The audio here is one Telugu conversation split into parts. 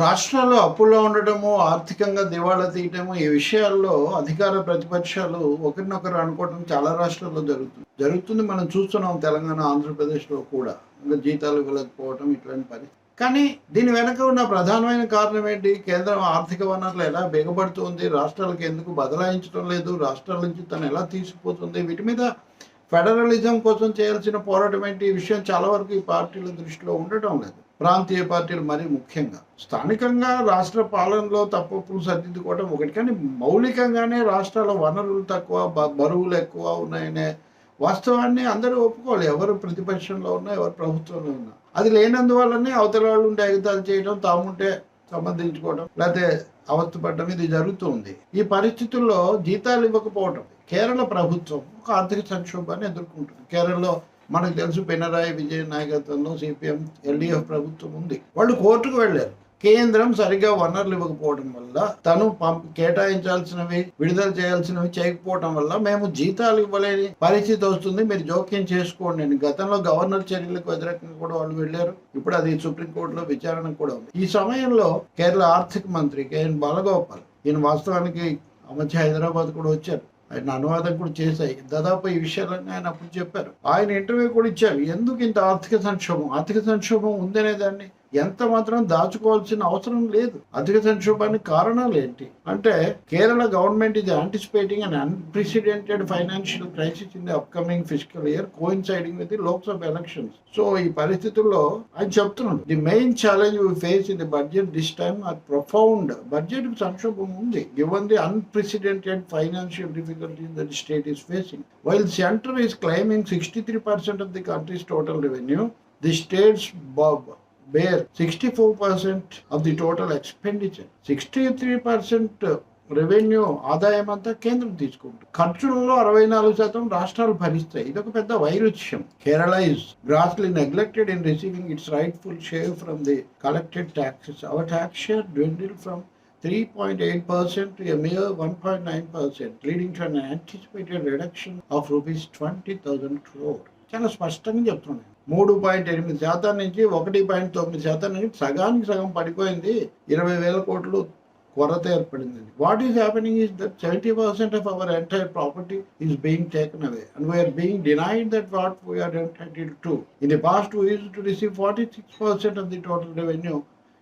రాష్ట్రాలు అప్పుల్లో ఉండటము ఆర్థికంగా దివాళా తీయటము ఈ విషయాల్లో అధికార ప్రతిపక్షాలు ఒకరినొకరు అనుకోవటం చాలా రాష్ట్రాల్లో జరుగుతుంది. జరుగుతుంది మనం చూస్తున్నాం తెలంగాణ ఆంధ్రప్రదేశ్లో కూడా. ఇంకా జీతాలు ఇవ్వలేకపోవటం ఇట్లాంటి పని కానీ దీని వెనక ఉన్న ప్రధానమైన కారణం ఏంటి? కేంద్రం ఆర్థిక వనరులు ఎలా బిగబడుతుంది రాష్ట్రాలకు ఎందుకు బదలాయించడం లేదు? రాష్ట్రాల నుంచి తను ఎలా తీసుకుపోతుంది? వీటి మీద ఫెడరలిజం కోసం చేయాల్సిన పోరాటం ఏంటి? ఈ విషయం చాలా వరకు ఈ పార్టీల దృష్టిలో ఉండటం లేదు. ప్రాంతీయ పార్టీలు మరీ ముఖ్యంగా. స్థానికంగా రాష్ట్ర పాలనలో తప్పులు సర్దిద్దుకోవడం ఒకటి. కానీ మౌలికంగానే రాష్ట్రాల వనరులు తక్కువ బ- బరువులు ఎక్కువ ఉన్నాయనే వాస్తవాన్ని అందరూ ఒప్పుకోవాలి. ఎవరు ప్రతిపక్షంలో ఉన్నా ఎవరు ప్రభుత్వంలో ఉన్నా. అది లేనందువల్లనే అవతల వాళ్ళు ఉండే ఎగతాలు చేయడం తాముంటే సంబంధించుకోవడం లేకపోతే అవస్థపడడం ఇది జరుగుతుంది. ఈ పరిస్థితుల్లో జీతాలు ఇవ్వకపోవడం కేరళ ప్రభుత్వం ఒక ఆర్థిక సంక్షోభాన్ని ఎదుర్కొంటుంది. కేరళలో మనకు తెలుసు పినరాయి విజయన్ నాయకత్వంలో సిపిఎం ఎల్డిఎఫ్ ప్రభుత్వం ఉంది. వాళ్ళు కోర్టుకు వెళ్ళారు. కేంద్రం సరిగా వనరులు ఇవ్వకపోవడం వల్ల తను పంప కేటాయించాల్సినవి విడుదల చేయాల్సినవి చేయకపోవడం వల్ల మేము జీతాలు ఇవ్వలేని పరిస్థితి వస్తుంది. మీరు జోక్యం చేసుకోండి. అని గతంలో గవర్నర్ చర్యలకు వ్యతిరేకంగా కూడా వాళ్ళు వెళ్ళారు. ఇప్పుడు అది సుప్రీంకోర్టులో విచారణ కూడా ఉంది. ఈ సమయంలో కేరళ ఆర్థిక మంత్రి కేఎన్ బాలగోపాల్ ఈయన వాస్తవానికి అమర్చి హైదరాబాద్ కూడా వచ్చారు. ఆయన అనువాదం కూడా చేశాయి. దాదాపు ఈ విషయాలన్నీ ఆయన అప్పుడు చెప్పారు. ఆయన ఇంటర్వ్యూ కూడా ఇచ్చారు. ఎందుకు ఇంత ఆర్థిక సంక్షోభం? ఆర్థిక సంక్షోభం ఉందనే దాన్ని ఎంత మాత్రం దాచుకోవాల్సిన అవసరం లేదు. అధిక సంక్షోభానికి కారణాలు ఏంటి? అంటే కేరళ గవర్నమెంట్ ఇది anticipating and unprecedented financial crisis in the upcoming physical year coinciding with the Lok Sabha elections so ఈ పరిస్థితుల్లో ఆయన చెప్తున్నాడు the main challenge we face in the budget this time are profound budget సంక్షోభం ఉంది. Given the unprecedented financial difficulties that state is facing while center is claiming sixty three percent of the country's total revenue the states Bob bear 64% of the total expenditure. 63% revenue ఆదాయం అంతా కేంద్రం తీసుకుంటుంది ఖర్చులలో అరవై నాలుగు శాతం రాష్ట్రాలు భరిస్తాయి ఇది ఒక పెద్ద వైరుధ్యం Kerala is grossly neglected in receiving its rightful share from the collected taxes our tax share dwindled from 3.8% to a mere 1.9%, leading to an anticipated reduction of rupees 20,000 crore. చాలా స్పష్టంగా చెప్తున్నాను మూడు పాయింట్ ఎనిమిది శాతం నుంచి ఒకటి పాయింట్ తొమ్మిది శాతం నుంచి సగానికి సగం పడిపోయింది. ఇరవై వేల కోట్లు కొరత ఏర్పడింది. What is happening is that seventy percent of our entire property is being taken away and we are being denied that what we are entitle to in the past we to receive forty six percent of the total revenue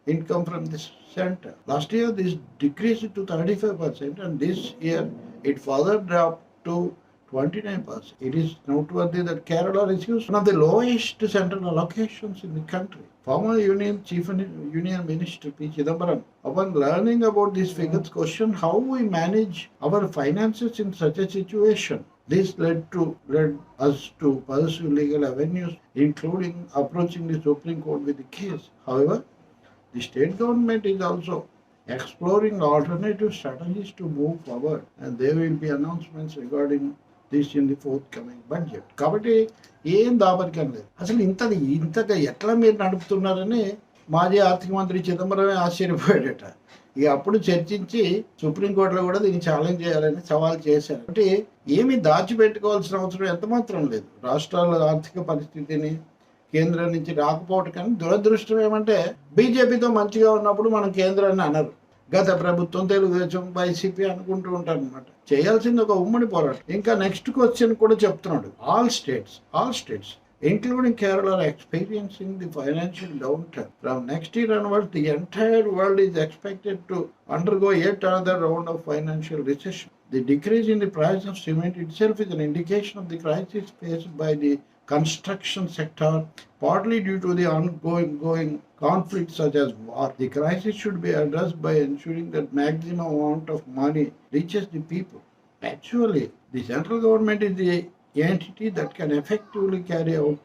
income from this center. Last year, this decreased to 35%, and this year it further dropped to 29%. It is noteworthy that Kerala receives one of the lowest central allocations in the country. Former Union Chief Union Minister P. Chidambaram, upon learning about these hmm. figures, questioned how we manage our finances in such a situation. This led to led us to pursue legal avenues, including approaching the Supreme Court with the case. However, the state government is also exploring alternative strategies to move forward, and there will be announcements regarding this in the forthcoming కాబట్టి ఏం దాపరికం లేదు. అసలు ఇంతది ఇంతగా ఎట్లా మీరు నడుపుతున్నారని మాజీ ఆర్థిక మంత్రి చిదంబరమే ఆశ్చర్యపోయాడట. ఇక అప్పుడు చర్చించి సుప్రీంకోర్టులో కూడా దీన్ని ఛాలెంజ్ చేయాలని సవాల్ చేశారు. అంటే ఏమి దాచిపెట్టుకోవాల్సిన అవసరం ఎంత మాత్రం లేదు. రాష్ట్రాల ఆర్థిక పరిస్థితిని కేంద్రం నుంచి రాకపోవటం కానీ దురదృష్టం ఏమంటే బీజేపీతో మంచిగా ఉన్నప్పుడు మనం కేంద్రాన్ని అనరు. గత ప్రభుత్వం తెలుగుదేశం వైసీపీ అనుకుంటూ ఉంటారు అనమాట చేయాల్సింది ఒక ఉమ్మడి పోరాటం. ఇంకా నెక్స్ట్ క్వశ్చన్ కూడా చెప్తున్నాడు. All states all states including Kerala are experiencing the financial downturn from next year onward the entire world is expected to undergo at another round of financial recession the decrease in the price of cement itself is an indication of the crisis faced by the construction sector, partly due to the ongoing going conflicts such as war. The crisis should be addressed by ensuring that maximum amount of money reaches the people. Actually, the central government is the entity that can effectively carry out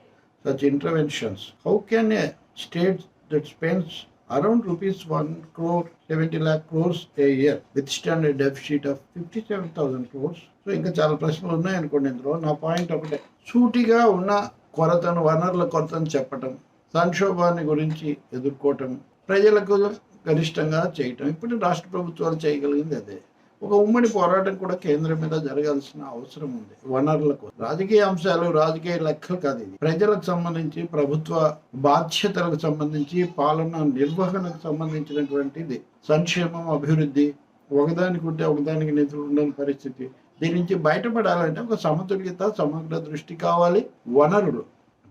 such interventions. How can a state that spends around rupees 1 crore 70 lakh crores a year withstand of deficit of 57,000 crores? So ఇంకా చాలా ప్రశ్నలు ఉన్నాయనుకోండి ఇందులో. నా పాయింట్ ఒకటే. సూటిగా ఉన్న కొరతను వనరుల కొరతను చెప్పటం సంక్షోభాన్ని గురించి ఎదుర్కోవటం ప్రజలకు గరిష్టంగా చేయటం. ఇప్పుడు రాష్ట్ర ప్రభుత్వాలు చేయగలిగింది అదే. ఒక ఉమ్మడి పోరాటం కూడా కేంద్రం మీద జరగాల్సిన అవసరం ఉంది. వనరులకు రాజకీయ అంశాలు రాజకీయ లెక్కలు కాదు ఇది. ప్రజలకు సంబంధించి ప్రభుత్వ బాధ్యతలకు సంబంధించి పాలన నిర్వహణకు సంబంధించినటువంటిది సంక్షేమం అభివృద్ధి ఒకదానికి ఉంటే ఒకదానికి నిధులు ఉండని పరిస్థితి. దీని నుంచి బయటపడాలంటే ఒక సమతుల్యత సమగ్ర దృష్టి కావాలి. వనరులు.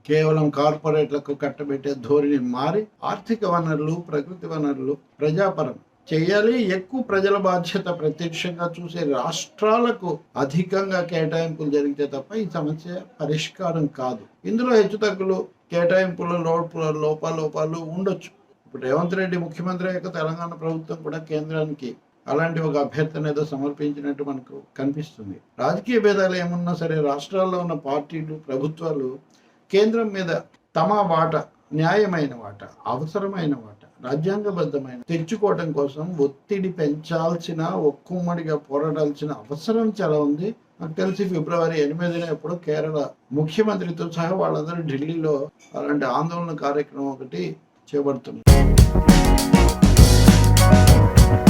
కేవలం కార్పొరేట్లకు కట్టబెట్టే ధోరణి మారి ఆర్థిక వనరులు ప్రకృతి వనరులు ప్రజాపరం చేయాలి. ఎక్కువ ప్రజల బాధ్యత ప్రత్యక్షంగా చూసే రాష్ట్రాలకు అధికంగా కేటాయింపులు జరిగితే తప్ప ఈ సమస్య పరిష్కారం కాదు. ఇందులో హెచ్చుతగ్గులు కేటాయింపుల లోప లోపాలోపాలు ఉండొచ్చు. ఇప్పుడు రేవంత్ రెడ్డి ముఖ్యమంత్రి యొక్క తెలంగాణ ప్రభుత్వం కూడా కేంద్రానికి అలాంటి ఒక అభ్యర్థన ఏదో సమర్పించినట్టు మనకు కనిపిస్తుంది. రాజకీయ భేదాలు ఏమున్నా సరే రాష్ట్రాల్లో ఉన్న పార్టీలు ప్రభుత్వాలు కేంద్రం మీద తమ వాట న్యాయమైన వాట అవసరమైన వాట రాజ్యాంగబద్ధమైన తెచ్చుకోవడం కోసం ఒత్తిడి పెంచాల్సిన ఒక్కుమ్మడిగా పోరాడాల్సిన అవసరం చాలా ఉంది. నాకు తెలిసి ఫిబ్రవరి ఎనిమిదిన ఎప్పుడు కేరళ ముఖ్యమంత్రితో సహా వాళ్ళందరూ ఢిల్లీలో అలాంటి ఆందోళన కార్యక్రమం ఒకటి చేపడుతున్నారు.